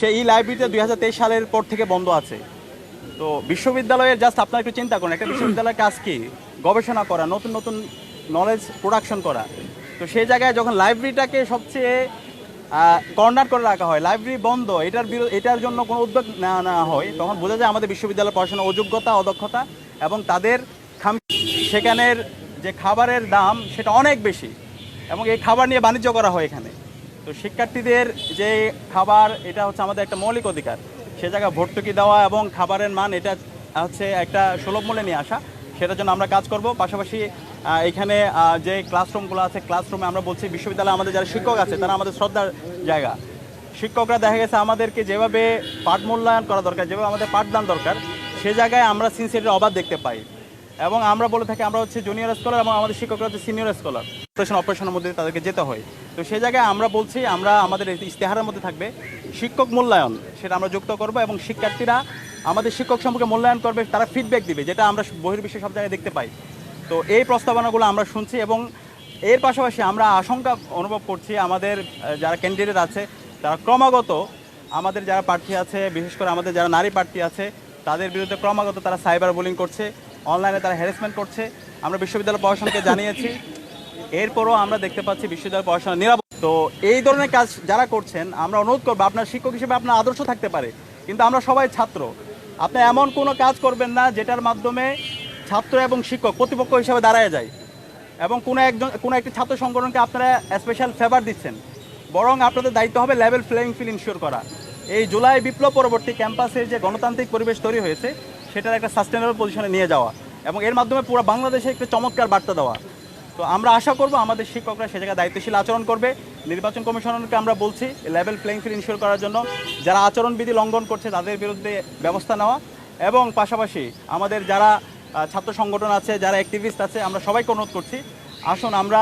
সেই লাইব্রেরিতে দুই হাজার তেইশ সালের পর থেকে বন্ধ আছে। তো বিশ্ববিদ্যালয়ের জাস্ট আপনারা একটু চিন্তা করেন, একটা বিশ্ববিদ্যালয়ের কাজ কি? গবেষণা করা, নতুন নতুন নলেজ প্রোডাকশন করা। তো সেই জায়গায় যখন লাইব্রেরিটাকে সবচেয়ে কর্নার করে রাখা হয় লাইব্রেরি বন্ধ, এটার বিরো- এটার জন্য কোনো উদ্যোগ না নেওয়া হয়, তখন বোঝা যায় আমাদের বিশ্ববিদ্যালয়ের পড়াশোনা অযোগ্যতা, অদক্ষতা এবং তাদের খাম, সেখানের যে খাবারের দাম, সেটা অনেক বেশি এবং এই খাবার নিয়ে বাণিজ্য করা হয় এখানে। তো শিক্ষার্থীদের যে খাবার, এটা হচ্ছে আমাদের একটা মৌলিক অধিকার। সে জায়গায় ভর্তুকি দেওয়া এবং খাবারের মান, এটা হচ্ছে একটা সুলভ মূল্যে নিয়ে আসা। সেটার জন্য আমরা কাজ করব। পাশাপাশি এখানে যে ক্লাসরুমগুলো আছে ক্লাসরুমে আমরা বলছি বিশ্ববিদ্যালয়ে আমাদের যারা শিক্ষক আছে, তারা আমাদের শ্রদ্ধার জায়গা। শিক্ষকরা দেখা গেছে আমাদেরকে যেভাবে পাঠ মূল্যায়ন করা দরকার, যেভাবে আমাদের পাঠদান দরকার, সে জায়গায় আমরা সিনসিয়ারিটির অভাব দেখতে পাই। এবং আমরা বলে থাকি, আমরা হচ্ছে জুনিয়র স্কলার এবং আমাদের শিক্ষকরা হচ্ছে সিনিয়র স্কলার অপারেশন অপারেশনের মধ্যে তাদেরকে যেতে হয়। তো সেই জায়গায় আমরা বলছি, আমরা আমাদের এই ইশতেহারের মধ্যে থাকবে শিক্ষক মূল্যায়ন, সেটা আমরা যুক্ত করব এবং শিক্ষার্থীরা আমাদের শিক্ষক সম্পর্কে মূল্যায়ন করবে, তারা ফিডব্যাক দিবে, যেটা আমরা বহির্বিশ্বে সব জায়গায় দেখতে পাই। তো এই প্রস্তাবনাগুলো আমরা শুনছি এবং এর পাশাপাশি আমরা আশঙ্কা অনুভব করছি আমাদের যারা ক্যান্ডিডেট আছে, তারা ক্রমাগত আমাদের যারা প্রার্থী আছে, বিশেষ করে আমাদের যারা নারী প্রার্থী আছে, তাদের বিরুদ্ধে ক্রমাগত তারা সাইবার বুলিং করছে অনলাইনে তারা হ্যারাসমেন্ট করছে। আমরা বিশ্ববিদ্যালয় প্রশাসনকে জানিয়েছি এরপরও আমরা দেখতে পাচ্ছি বিশ্ববিদ্যালয় পড়াশোনা নিরাপদ। তো এই ধরনের কাজ যারা করছেন, আমরা অনুরোধ করব আপনার শিক্ষক হিসেবে আপনার আদর্শ থাকতে পারে, কিন্তু আমরা সবাই ছাত্র। আপনি এমন কোনো কাজ করবেন না যেটার মাধ্যমে ছাত্র এবং শিক্ষক প্রতিপক্ষ হিসেবে দাঁড়ায় যায় এবং কোনো একজন, কোনো একটি ছাত্র সংগঠনকে আপনারা স্পেশাল ফেভার দিচ্ছেন। বরং আপনাদের দায়িত্ব হবে লেভেল প্লেয়িং ফিল ইনশিওর করা। এই জুলাই বিপ্লব পরবর্তী ক্যাম্পাসের যে গণতান্ত্রিক পরিবেশ তৈরি হয়েছে, সেটার একটা সাস্টেনেবল পজিশনে নিয়ে যাওয়া এবং এর মাধ্যমে পুরো বাংলাদেশে একটা চমৎকার বার্তা দেওয়া। তো আমরা আশা করব আমাদের শিক্ষকরা সে জায়গায় দায়িত্বশীল আচরণ করবে। নির্বাচন কমিশনকে আমরা বলছি লেভেল প্লেইং ফিল্ড ইনশিওর করার জন্য যারা আচরণবিধি লঙ্ঘন করছে তাদের বিরুদ্ধে ব্যবস্থা নেওয়া এবং পাশাপাশি আমাদের যারা ছাত্র সংগঠন আছে, যারা অ্যাক্টিভিস্ট আছে, আমরা সবাইকে অনুরোধ করছি, আসুন আমরা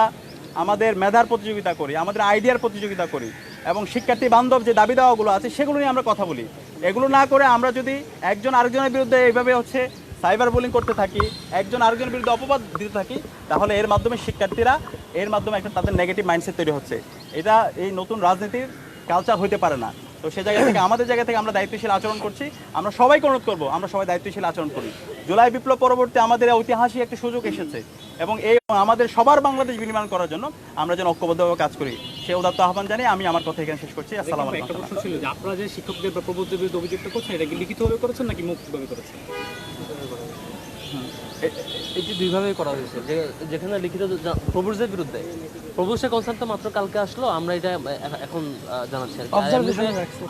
আমাদের মেধার প্রতিযোগিতা করি, আমাদের আইডিয়ার প্রতিযোগিতা করি এবং শিক্ষার্থী বান্ধব যে দাবি দাওয়াগুলো আছে সেগুলো নিয়ে আমরা কথা বলি। এগুলো না করে আমরা যদি একজন আরেকজনের বিরুদ্ধে এইভাবে হচ্ছে সাইবার বুলিং করতে থাকি, একজন আরেকজনের বিরুদ্ধে অপবাদ দিতে থাকি, তাহলে এর মাধ্যমে শিক্ষার্থীরা, এর মাধ্যমে একটা তাদের নেগেটিভ মাইন্ডসেট তৈরি হচ্ছে। এটা এই নতুন রাজনীতির কালচার হইতে পারে না। তো সে জায়গা থেকে, আমাদের জায়গা থেকে আমরা দায়িত্বশীল আচরণ করছি। আমরা সবাইকে অনুরোধ করব, আমরা সবাই দায়িত্বশীল আচরণ করি। জুলাই বিপ্লব পরবর্তী আমাদের ঐতিহাসিক একটি সুযোগ এসেছে। এবং এই আমাদের সবার বাংলাদেশ বিনির্মাণ করার জন্য আমরা যেন ঐক্যবদ্ধভাবে কাজ করি। সে উদাত্ত আহ্বান জানিয়ে আমি আমার কথা এখানে শেষ করছি। আসসালামু একটা প্রশ্ন ছিল যে আপনারা যে শিক্ষকদের বা বিরুদ্ধে অভিযোগটা করছেন এটা কি লিখিতভাবে করেছেন নাকি মৌখিকভাবে করেছেন? এটি দুইভাবে করা হয়েছে যে যেখানে লিখিত জা- বিরুদ্ধে। কনসার্ন তো মাত্র কালকে আসলো আমরা এটা এখন জানাচ্ছি আর কি।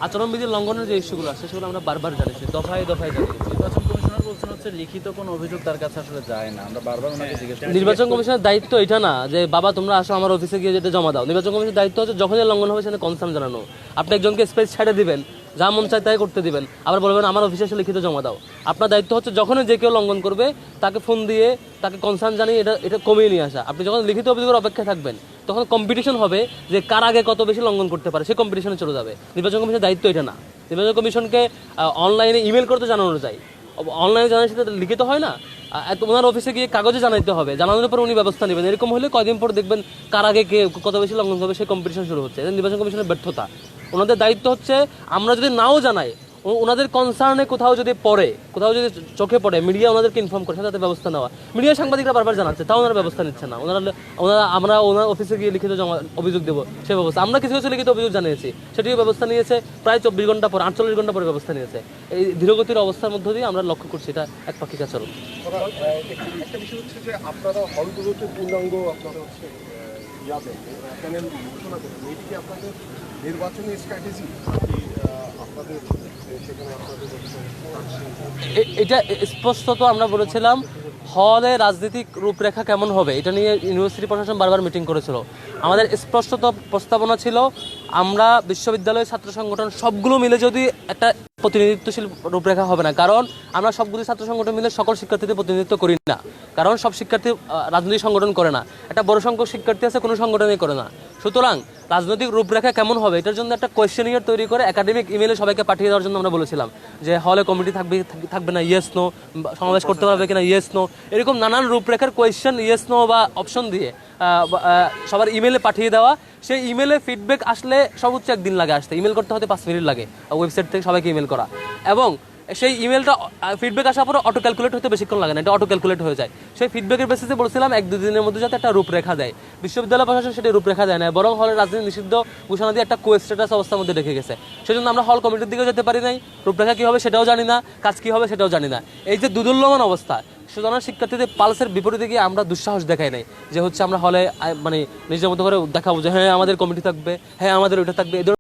আচরণবিধি লঙ্ঘনের যে ইস্যুগুলো আছে সেগুলো আমরা বারবার জানিয়েছি দফায় দফায় জানিয়েছি। বলছেন হচ্ছে লিখিত কোনো অভিযোগ তার কাছে আসলে যায় না। আমরা বারবার ওনাকে জিজ্ঞেস করি। নির্বাচন কমিশনের দায়িত্ব এটা না যে বাবা তোমরা আসো আমার অফিসে গিয়ে যেটা জমা দাও। নির্বাচন কমিশনের দায়িত্ব হচ্ছে যখনই লঙ্ঘন হবে সেটা কনসার্ন জানানো। আপনি একজনকে স্পেস ছেড়ে দিবেন যা মন চায় তাই করতে দিবেন। আবার বলবেন আমার অফিসে এসে লিখিত জমা দাও। আপনার দায়িত্ব হচ্ছে যখনই যে কেউ লঙ্ঘন করবে তাকে ফোন দিয়ে তাকে কনসার্ন জানিয়ে এটা এটা কমিয়ে নিয়ে আসা। আপনি যখন লিখিত অভিযোগের অপেক্ষায় থাকবেন তখন কম্পিটিশন হবে যে কার আগে কত বেশি লঙ্ঘন করতে পারে সে কম্পিটিশনে চলে যাবে। নির্বাচন কমিশনের দায়িত্ব এটা না। নির্বাচন কমিশনকে অনলাইনে ইমেল করতে জানানো যায়। অনলাইনে জানার সাথে লিখিত হয় না? ওনার অফিসে গিয়ে কাগজে জানাইতে হবে। জানানোর পর উনি ব্যবস্থা নেবেন। এরকম হলে কয়দিন পর দেখবেন কার আগে কে, কত বেশি লঙ্ঘন করবে সেই কম্পিটিশন শুরু হচ্ছে। নির্বাচন কমিশনের ব্যর্থতা। ওনাদের দায়িত্ব হচ্ছে, আমরা যদি নাও জানাই ওনাদের কনসার্নে কোথাও যদি পড়ে, কোথাও যদি চোখে পড়ে মিডিয়া ওনাদেরকে ইনফর্ম করে সাথে ব্যবস্থা নেওয়া। মিডিয়া সাংবাদিকরা বারবার জানাচ্ছে, তাও ওনারা ব্যবস্থা নিচ্ছে না। ওনারা ওনারা আমরা ওনার অফিসে গিয়ে লিখিত জমা অভিযোগ দেবো, সে ব্যবস্থা। আমরা কিছু কিছু লিখিত অভিযোগ জানিয়েছি, সেটিও ব্যবস্থা নিয়েছে, প্রায় চব্বিশ ঘণ্টা পর, আটচল্লিশ ঘণ্টা পরে ব্যবস্থা নিয়েছে। এই ধীরগতির অবস্থার মধ্য দিয়ে আমরা লক্ষ্য করছি, এটা এক পাখিক আপনাদের নির্বাচনী স্ট্র্যাটেজি এটা স্পষ্টত আমরা বলেছিলাম, হলে রাজনৈতিক রূপরেখা কেমন হবে? এটা নিয়ে ইউনিভার্সিটি প্রশাসন বারবার মিটিং করেছিল। আমাদের স্পষ্টত প্রস্তাবনা ছিল আমরা বিশ্ববিদ্যালয়ের ছাত্র সংগঠন সবগুলো মিলে যদি একটা প্রতিনিধিত্বশীল রূপরেখা হবে না, কারণ আমরা সবগুলো ছাত্র সংগঠন মিলে সকল শিক্ষার্থীদের প্রতিনিধিত্ব করি না। কারণ সব শিক্ষার্থী রাজনৈতিক সংগঠন করে না। একটা বড় সংখ্যক শিক্ষার্থী আছে, কোনো সংগঠনই করে না। সুতরাং রাজনৈতিক রূপরেখা কেমন হবে, এটার জন্য একটা কোয়েশ্চেনিয়ার তৈরি করে একাডেমিক ইমেলে সবাইকে পাঠিয়ে দেওয়ার জন্য আমরা বলেছিলাম যে হলে কমিটি থাকবে থাকবে না ইয়েস নো সমাবেশ করতে পারবে কিনা ইয়েস নো এরকম নানান রূপরেখার কোয়েশ্চেন ইয়েস নো বা অপশন দিয়ে সবার ইমেলে পাঠিয়ে দেওয়া। সেই ইমেলে ফিডব্যাক আসলে সর্বোচ্চ একদিন লাগে আসতে। ইমেল করতে হতে পাঁচ মিনিট লাগে ওয়েবসাইট থেকে সবাইকে ইমেল করা। এবং সেই ইমেলটা ফিডব্যাক আসার পরে অটো ক্যালকুলেট হতে বেশিক্ষণ লাগে না, এটা অটো ক্যালকুলেট হয়ে যায়। সেই ফিডব্যাকের বেসিসে বলছিলাম, এক দুদিনের মধ্যে যাতে একটা রূপরেখা দেয়। বিশ্ববিদ্যালয় প্রশাসন সেটা রূপরেখা দেয় না, বরং হলের রাজনীতি নিষিদ্ধ ঘোষণা দিয়ে একটা কো স্ট্যাটাস অবস্থার মধ্যে রেখে গেছে। সেজন্য আমরা হল কমিটির দিকেও যেতে পারি নাই। রূপরেখা কী হবে সেটাও জানি না, কাজ কী হবে সেটাও জানি না। এই যে দুদুল্যমান অবস্থা সুতরাং শিক্ষার্থীদের পালসের বিপরীতে গিয়ে আমরা দুঃসাহস দেখাই নাই যে হচ্ছে আমরা হলে মানে নিজের মতো করে দেখাবো যে হ্যাঁ আমাদের কমিটি থাকবে হ্যাঁ আমাদের ওইটা থাকবে।